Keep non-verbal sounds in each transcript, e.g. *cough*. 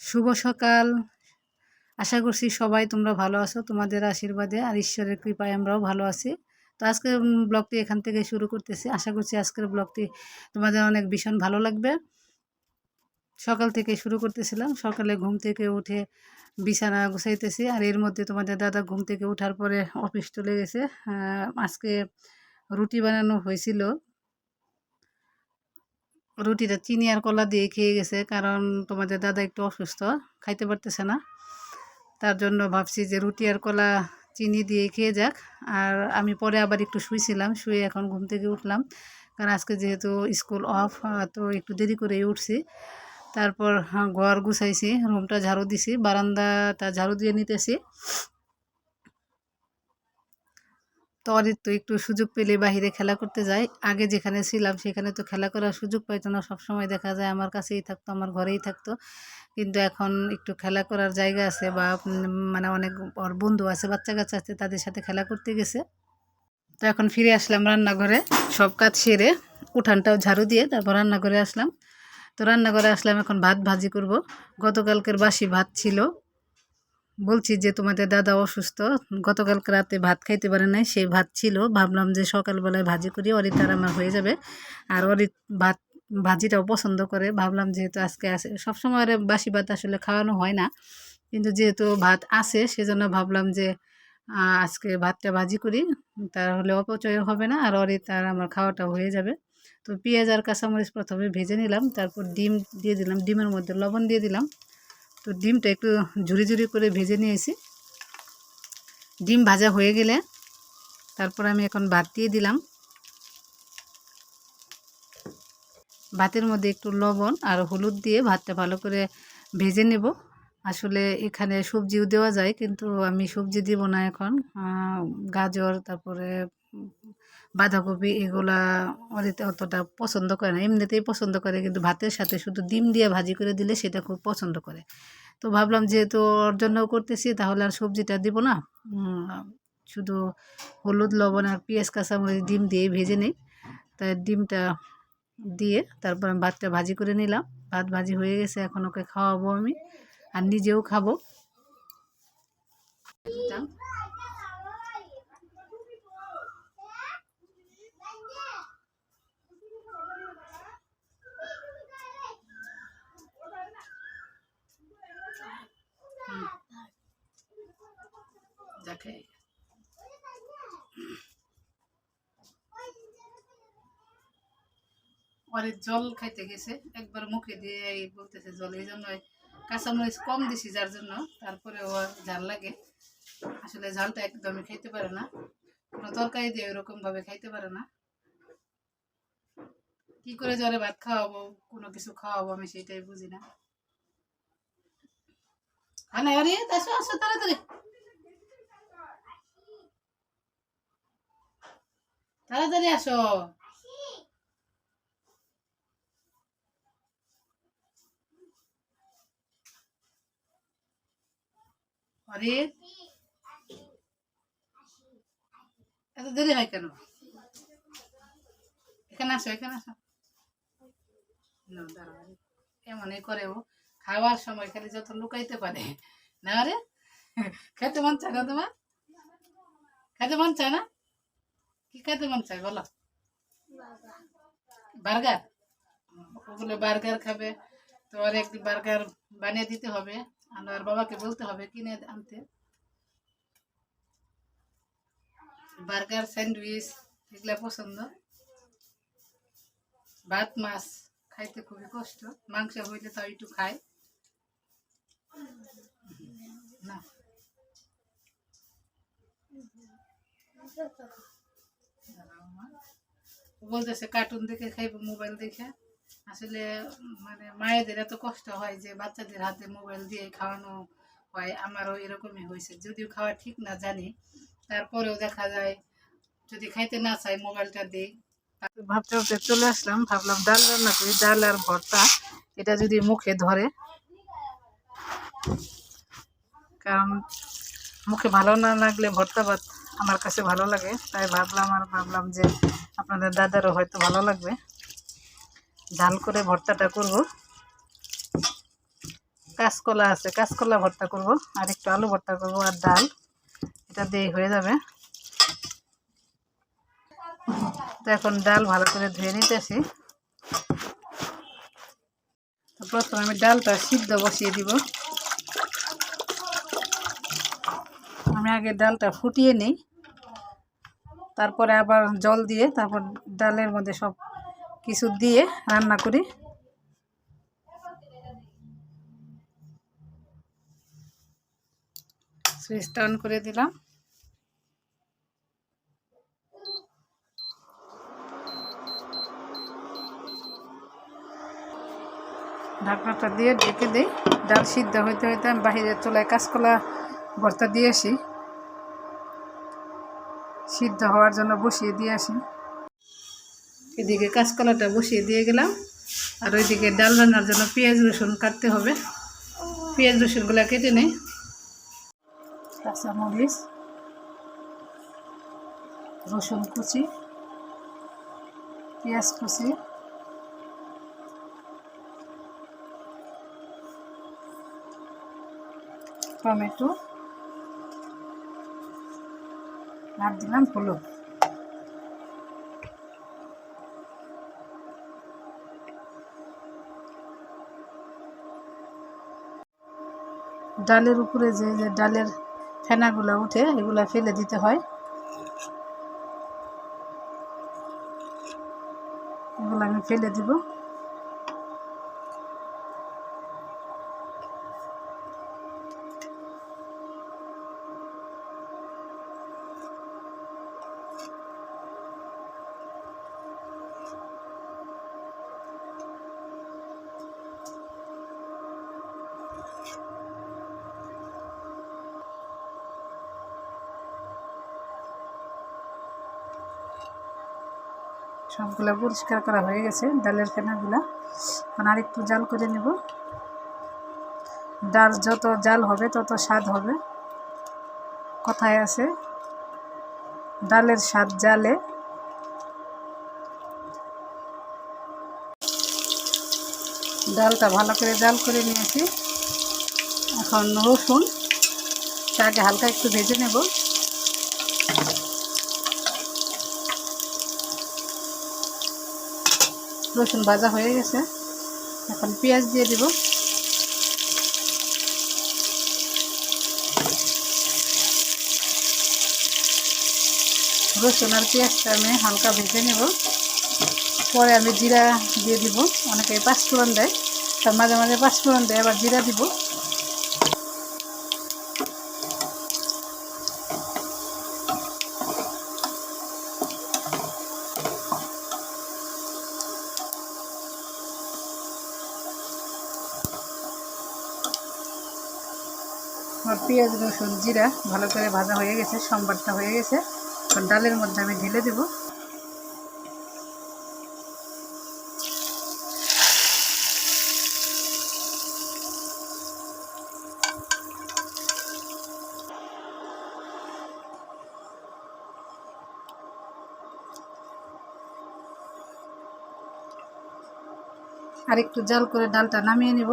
শুভ সকাল। আশা করছি সবাই তোমরা ভালো আছো। তোমাদের আশীর্বাদে আর ঈশ্বরের কৃপায় আমরাও ভালো আছি। তো আজকের ব্লগটি এখান থেকে শুরু করতেছি। আশা করছি আজকের ব্লগটি তোমাদের অনেক ভীষণ ভালো লাগবে। সকাল থেকে শুরু করতেছিলাম। সকালে ঘুম থেকে উঠে বিছানা গুছাইতেছি। আর এর মধ্যে তোমাদের দাদা ঘুম থেকে ওঠার পরে অফিস চলে গেছে। আজকে রুটি বানানো হয়েছিল। রুটিটা চিনি আর কলা দিয়ে খেয়ে গেছে, কারণ তোমাদের দাদা একটু অসুস্থ, খাইতে পারতেছে না। তার জন্য ভাবছি যে রুটি আর কলা চিনি দিয়ে খেয়ে যাক। আর আমি পরে আবার একটু শুয়েছিলাম শুয়ে এখন ঘুম থেকে উঠলাম। কারণ আজকে যেহেতু স্কুল অফ, তো একটু দেরি করেই উঠছি। তারপর ঘর গুছাইছি, রুমটা ঝাড়ু দিছি, বারান্দাটা ঝাড়ু দিয়ে নিতেছি। তো অরিত তো একটু সুযোগ পেলে বাইরে খেলা করতে যায় আগে যেখানে ছিলাম সেখানে তো খেলা করার সুযোগ পাইতো না। সবসময় দেখা যায় আমার কাছেই থাকতো, আমার ঘরেই থাকতো। কিন্তু এখন একটু খেলা করার জায়গা আছে বা মানে অনেক ওর বন্ধু আছে, বাচ্চা কাচ্চা আছে, তাদের সাথে খেলা করতে গেছে। তো এখন ফিরে আসলাম রান্নাঘরে। সব কাজ সেরে উঠানটাও ঝাড়ু দিয়ে তারপর রান্নাঘরে আসলাম। তো রান্নাঘরে আসলাম এখন ভাত ভাজি করব। গতকালকের বাসি ভাত ছিল। বলছি যে, তোমাদের দাদা অসুস্থ। গতকালকে রাতে ভাত খাইতে পারে নাই। সেই ভাত ছিল। ভাবলাম যে, সকালবেলায় ভাজি করি। অরিত আর আমার হয়ে যাবে। আর অরিত ভাত, ভাজিটাও পছন্দ করে। ভাবলাম যেহেতু আজকে আসে সবসময় বাসি ভাত আসলে খাওয়ানো হয় না। কিন্তু যেহেতু ভাত আছে, সেজন্য ভাবলাম যে আজকে ভাতটা ভাজি করি। তাহলে অপচয় হবে না। আর অরিত আর আমার খাওয়াটা হয়ে যাবে। তো পেঁয়াজ আর কাঁচামরিচ প্রথমে ভেজে নিলাম। তারপর ডিম দিয়ে দিলাম। ডিমের মধ্যে লবণ দিয়ে দিলাম। তো ডিমটা একটু ঝুরি ঝুরি করে ভেজে নিয়েছি। ডিম ভাজা হয়ে গেলে তারপর আমি এখন ভাত দিয়ে দিলাম। ভাতের মধ্যে একটু লবণ আর হলুদ দিয়ে ভাতটা ভালো করে ভেজে নেব। আসলে এখানে সবজিও দেওয়া যায়, কিন্তু আমি সবজি দিব না এখন। গাজর, তারপরে বাঁধাকপি এগুলা অরিতে অতটা পছন্দ করে না। এমনিতেই পছন্দ করে, কিন্তু ভাতের সাথে শুধু ডিম দিয়ে ভাজি করে দিলে সেটা খুব পছন্দ করে। তো ভাবলাম যেহেতু ওর জন্যও করতেছি, তাহলে আর সবজিটা দিব না। শুধু হলুদ, লবণ আর পেঁয়াজ, কাঁচামরিচ ডিম দিয়ে ভেজে নিই। তাই ডিমটা দিয়ে তারপর আমি ভাতটা ভাজি করে নিলাম। ভাত ভাজি হয়ে গেছে, এখন ওকে খাওয়াবো আমি। আর নিজেও খাব। যাকে পরে জল খাইতে গেছে, একবার মুখে দিয়ে বলতেছে জল, এই জন্য কাঁচামরিচ কম দিছি যার জন্য তারপরে ও ঝাল লাগে। আসলে ঝালটা একদমই খাইতে পারে না, কোনো তরকারি দিয়ে ওরকম ভাবে খাইতে পারে না। কি করে জ্বরে ভাত খাওয়াবো, কোনো কিছু খাওয়াবো আমি সেটাই বুঝি না। না আরে আসো আসো, তাড়াতাড়ি। তাড়াতাড়ি আসো। এত দেরি হয় কেন? এখানে আসো এখানে আসো। এমনই করে ও খাওয়ার সময় খালি যত লুকাইতে পারে। না রে খেতে মন চায় না তোমার? খেতে মন চায় না? কি খেতে মন চায়, বলো? বার্গার? ওগুলো বার্গার খাবে। তো আর একটি বার্গার বানিয়ে দিতে হবে। আর বাবাকে বলতে হবে, কিনে আনতে। বার্গার, স্যান্ডউইচ, এগুলা পছন্দ। ভাত, মাছ খাইতে খুবই কষ্ট। মাংস হইলে তাও একটু খায়। না। বলতেছে কার্টুন দেখে খাইবো মোবাইল দেখে। আসলে মানে মায়েদের এত কষ্ট হয় যে বাচ্চাদের হাতে মোবাইল দিয়ে খাওয়ানো হয়, আমারও এরকমই হয়েছে। যদিও খাওয়া ঠিক না জানি। তারপরেও দেখা যায়, যদি খাইতে না চাই মোবাইলটা দিই। ভাবতে ভাবতে চলে আসলাম, ভাবলাম ডাল রান্না করি, ডাল আর ভর্তা, এটা যদি মুখে ধরে। কারণ মুখে ভালো না লাগলে ভর্তা ভাত আমার কাছে ভালো লাগে, তাই ভাবলাম আর ভাবলাম যে আপনাদের দাদারও হয়তো ভালো লাগবে। ঝাল করে ভর্তাটা করব। কাঁচকলা আছে, কাঁচকলা ভর্তা করব, আর একটু আলু ভর্তা করব আর ডাল। এটা দিয়ে হয়ে যাবে। তো এখন ডাল ভালো করে ধুয়ে নিতেছি। প্রথমে আমি ডালটা সিদ্ধ বসিয়ে দিব। আমি আগে ডালটা ফুটিয়ে নিই। তারপরে আবার জল দিয়ে তারপর ডালের মধ্যে সব কিছু দিয়ে রান্না করি। সুইচটা অন করে দিলাম। ঢাকনাটা দিয়ে ঢেকে দিই। ডাল সিদ্ধ হইতে হইতে আমি বাহিরের চুলায় কাঁচকলা ভর্তা দিয়ে আসি সিদ্ধ হওয়ার জন্য বসিয়ে দিয়ে আসি। এদিকে কাঁচকলাটা বসিয়ে দিয়ে গেলাম। আর ওইদিকে ডাল রান্নার জন্য পেঁয়াজ রসুন কাটতে হবে। পেঁয়াজ রসুনগুলো কেটে নেই। কাঁচামরিচ রসুন কুচি, পেঁয়াজ কুচি, টমেটো আর দিলাম হলুদ ডালের উপরে যে যে ডালের ফেনাগুলো উঠে, এগুলা ফেলে দিতে হয়। এগুলো আমি ফেলে দিব। সবগুলা পরিষ্কার করা হয়ে গেছে, ডালের ফেনাগুলা এখন আর একটু জাল করে নেব। ডাল যত জাল হবে, তত স্বাদ হবে। কথায় আছে, ডালের স্বাদ জালে। ডালটা ভালো করে জাল করে নিয়েছি। এখন রসুন, তাকে হালকা একটু ভেজে নেব। রসুন ভাজা হয়ে গেছে। এখন পেঁয়াজ দিয়ে দিব। রসুন আর পেঁয়াজটা আমি হালকা ভেজে নেব। পরে আমি জিরা দিয়ে দিব। অনেকে পাঁচফোড়ন দেয় তার মাঝে মাঝে পাঁচ পাঁচফোড়ন দেয়, আবার জিরা দিব আমার পেঁয়াজ, রসুন, জিরা ভালো করে ভাজা হয়ে গেছে, সম্বারটা হয়ে গেছে। ডালের মধ্যে আমি ঢেলে দেব। আর একটু জাল করে ডালটা নামিয়ে নেব।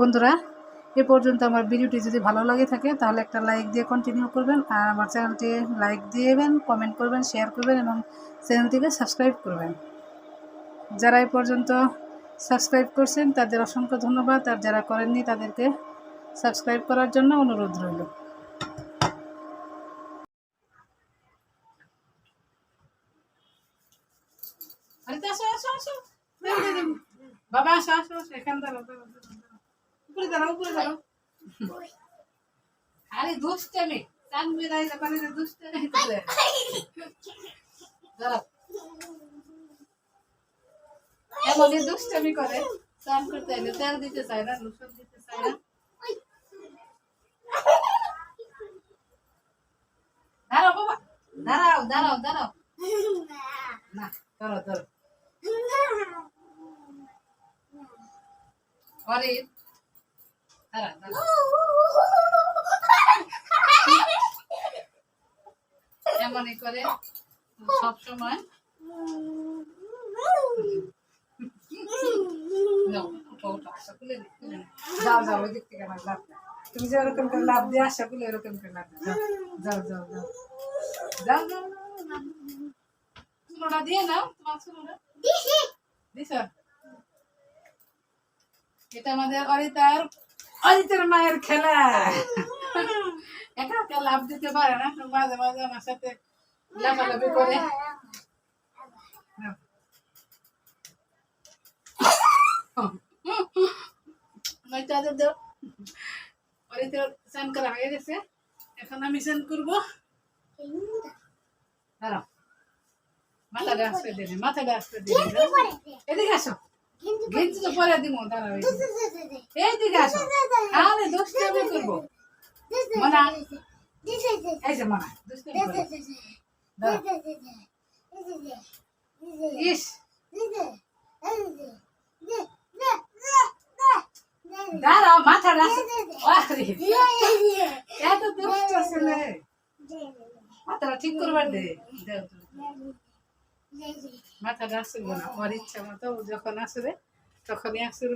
বন্ধুরা, এ পর্যন্ত আমার ভিডিওটি যদি ভালো লাগে থাকে, তাহলে একটা লাইক দিয়ে কন্টিনিউ করবেন আর আমার চ্যানেলটি লাইক দিয়েবেন কমেন্ট করবেন শেয়ার করবেন এবং চ্যানেলটিকে সাবস্ক্রাইব করবেন। যারা এ পর্যন্ত সাবস্ক্রাইব করছেন, তাদের অসংখ্য ধন্যবাদ। আর যারা করেননি, তাদেরকে সাবস্ক্রাইব করার জন্য অনুরোধ রইল বাবা আসো আসো আসো, এখানে দাঁড়াও দাঁড়াও, দাঁড়াও, দাঁড়াও। উপরে দাঁড়াও উপরে দাঁড়াও। আরে দুষ্টামি কান মেরাই মানে দুষ্টামি করে দাঁড়াও। এমনই দুষ্টামি করে। চান করতে এলে তেল দিতে চায় না, লুসন দিতে চায় না। দাঁড়াও বাবা। দাঁড়াও দাঁড়াও দাঁড়াও। না দাঁড়াও দাঁড়াও দাঁড়া এমনই করে সব সময়। যাও যাও ওই দিক থেকে আমার লাভ। তুমি যে ওরকম করে লাভ দিয়ে আসো খুলে এরকম করে লাভ। যাও যাও যাও যাও যাও যাও চুলোটা দিয়ে নাও তোমার চুলোটা দিছ এটা আমাদের অরিতার অরিতের মায়ের খেলা। *laughs* একা একা লাভ দিতে পারে না মাঝে মাঝে আমার সাথে লাফালাফি করে। অরিতের স্নান করা হয়ে গেছে। এখন আমি স্নান করব। দাঁড়াও। মাথাটা আসতে দিলে মাথাটা আসতে দিলে এদিকে আসো। গেঞ্জি তো পরে দিব দাঁড়াও এইদিকে। এইদিকে আসো তাহলে দুষ্টামি করব মনা এই যে মনা দুষ্টামি ইস দাঁড়াও আসতে আরে, এত দুষ্ট ছেলে মাথাটা ঠিক করবার দে তো। মাথাটা আসবে না ওর ইচ্ছা মতো যখন আসবে তখনই আসবে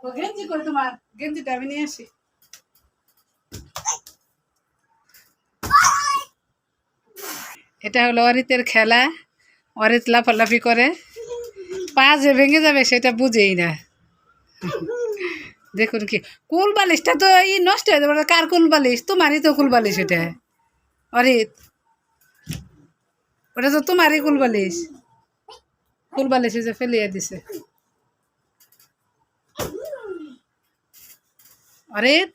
ও গেঞ্জি করে তোমার, গেঞ্জিটা আমি নিয়ে আসি। এটা হলো অরিতের খেলা, অরিত লাফালাফি করে। পা যে ভেঙে যাবে সেটা বুঝেই না। দেখুন কি কুল বালিশটা তো ই নষ্ট হয়ে যাবে কার কুল বালিশ তোমারই তো কুল বালিশ এটা। অরিত ওটা তো তোমারই কুল বালিশ কুল বালিশ যে ফেলিয়ে দিছে। অরিত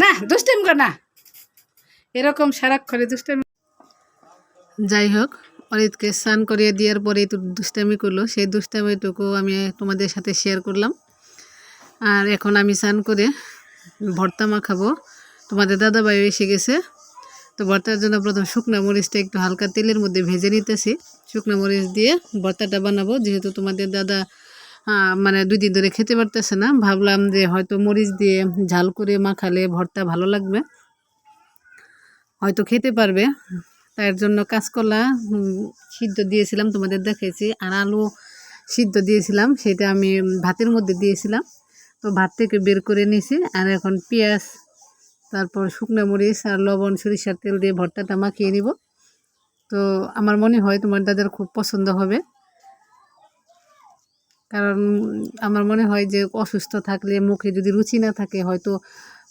না দুষ্টাইম কর না। এরকম সারাক্ষণে দুষ্টামি যাই হোক, অরিতকে স্নান করিয়ে দেওয়ার পরে তো দুষ্টামি করল। সেই দুষ্টামিটুকু আমি তোমাদের সাথে শেয়ার করলাম। আর এখন আমি স্নান করে ভর্তা মাখাবো। তোমাদের দাদাভাই এসে গেছে। তো ভর্তার জন্য প্রথম শুকনো মরিচটা একটু হালকা তেলের মধ্যে ভেজে নিতেছি। শুকনো মরিচ দিয়ে ভর্তাটা বানাবো। যেহেতু তোমাদের দাদা মানে দুই দিন ধরে খেতে পারতেছে না, ভাবলাম যে হয়তো মরিচ দিয়ে ঝাল করে মাখালে ভর্তা ভালো লাগবে। হয়তো খেতে পারবে। তার জন্য কাঁচকলা সিদ্ধ দিয়েছিলাম, তোমাদের দেখেছি আর আলু সিদ্ধ দিয়েছিলাম, সেটা আমি ভাতের মধ্যে দিয়েছিলাম। তো ভাত থেকে বের করে নিয়েছি, আর এখন পেঁয়াজ তারপর শুকনো মরিচ আর লবণ, সরিষার তেল দিয়ে ভর্তাটা মাখিয়ে নিব। তো আমার মনে হয় তোমার দাদার খুব পছন্দ হবে। কারণ আমার মনে হয় যে অসুস্থ থাকলে মুখে যদি রুচি না থাকে, হয়তো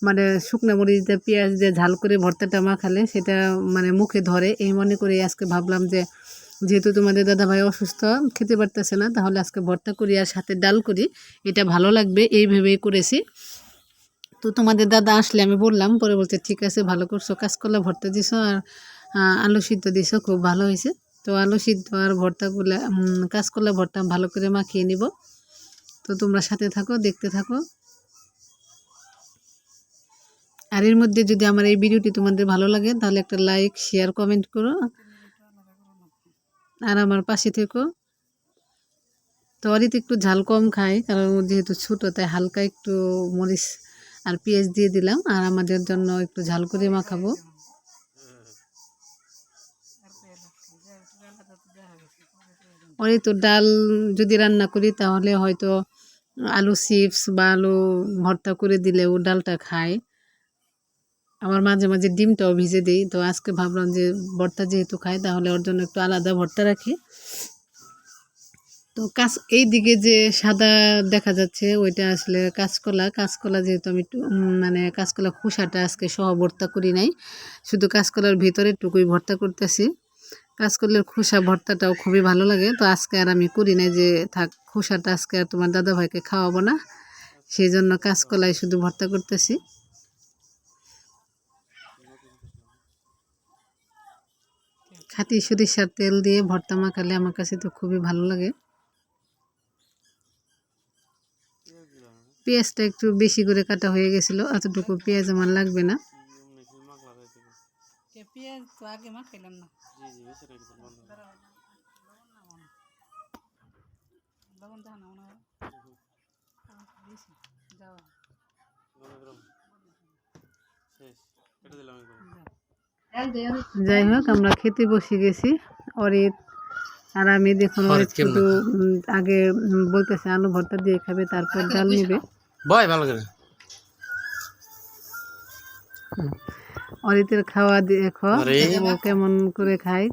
মানে শুকনো মরিচ দিয়ে, পেঁয়াজ দিয়ে ঝাল করে ভর্তাটা মাখালে সেটা মানে মুখে ধরে। এই মনে করে আজকে ভাবলাম যে, যেহেতু তোমাদের দাদা ভাই অসুস্থ, খেতে পারতেছে না, তাহলে আজকে ভর্তা করি আর সাথে ডাল করি। এটা ভালো লাগবে, এই ভেবেই করেছি। তো তোমাদের দাদা আসলে আমি বললাম, পরে বলতে ঠিক আছে, ভালো করছ, কাঁচকলা ভর্তা দিছো আর আলু সিদ্ধ দিছো, খুব ভালো হয়েছে। তো আলু সিদ্ধ আর ভর্তাগুলো কাঁচকলা ভর্তা ভালো করে মাখিয়ে নিব। তো তোমরা সাথে থাকো, দেখতে থাকো। আর এর মধ্যে যদি আমার এই ভিডিওটি তোমাদের ভালো লাগে, তাহলে একটা লাইক, শেয়ার, কমেন্ট করো। আর আমার পাশে থেকো। তো অরিত একটু ঝাল কম খায়, কারণ যেহেতু ছোটো, তাই হালকা একটু মরিচ আর পেঁয়াজ দিয়ে দিলাম। আর আমাদের জন্য একটু ঝাল করে মাখাবো। ওই তো ডাল যদি রান্না করি, তাহলে হয়তো আলু চিপস বা আলু ভর্তা করে দিলে ও ডালটা খায়। আবার মাঝে মাঝে ডিমটাও ভিজে দিই। তো আজকে ভাবলাম যে ভর্তা যেহেতু খায়, তাহলে ওর জন্য একটু আলাদা ভর্তা রাখি। তো কাঁচ এই দিকে যে সাদা দেখা যাচ্ছে, ওইটা আসলে কাঁচকলা। কাঁচকলা যেহেতু আমি মানে কাঁচকলা খোসাটা আজকে সহ ভর্তা করি নাই। শুধু কাঁচকলার ভিতরে টুকুই ভর্তা করতেছি। কাঁচকলার খোসা ভর্তাটাও খুবই ভালো লাগে। তো আজকে আর আমি করি নাই যে, থাক, খোসাটা আজকে আর তোমার দাদা ভাইকে খাওয়াবো না। সেই জন্য কাঁচকলাই শুধু ভর্তা করতেছি। খাঁটি সরিষার তেল দিয়ে ভর্তা মাখালে আমার কাছে তো খুবই ভালো লাগে। পেঁয়াজটা একটু বেশি করে কাটা হয়ে গেছিল এতটুকু পেঁয়াজ আমার লাগবে না। যাই হোক আমরা খেতে বসে গেছি। অরিত আর আমি দেখুন শুধু আগে বলতেছে আলু ভর্তা দিয়ে খাবে তারপর ডাল নিবে। বয় ভালো করে। অরিতের খাওয়া দেখো। ও কেমন করে খায়।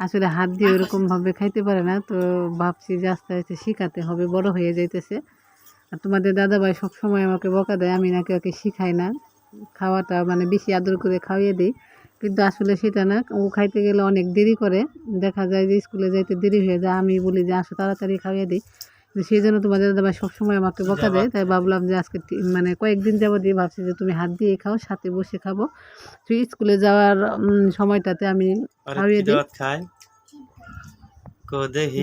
আসলে হাত দিয়ে ওরকম ভাবে খাইতে পারে না তো ভাবছি যে আস্তে আস্তে শিখাতে হবে বড় হয়ে যাইতেছে। আর তোমাদের দাদা দাদাভাই সবসময় আমাকে বকা দেয় আমি নাকি ওকে শিখাই না। খাওয়াটা মানে বেশি আদর করে খাওয়িয়ে দিই। কিন্তু আসলে সেটা না ও খাইতে গেলে অনেক দেরি করে। দেখা যায় যে স্কুলে যাইতে দেরি হয়ে যায় আমি বলি যে আসো তাড়াতাড়ি খাইয়ে দিই। সেই জন্য তোমাদের দাদাভাই সবসময় আমাকে বকা দেয়। তাই ভাবলাম যে আজকে মানে কয়েকদিন যাব দিয়ে ভাবছি যে তুমি হাত দিয়ে খাও সাথে বসে খাব। তো স্কুলে যাওয়ার সময়টাতে আমি খাইয়ে দিই।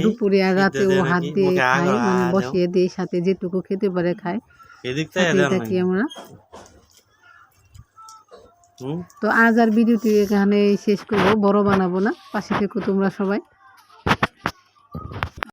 দুপুরে আর রাতে ও হাত দিয়ে খাই মানে বসিয়ে দিই সাথে যেটুকু খেতে পারে খায়। এদিক থেকে আমরা? তো আজ আর ভিডিওটি এখানে শেষ করব। বড় বানাবো না পাশে থেকো তোমরা সবাই।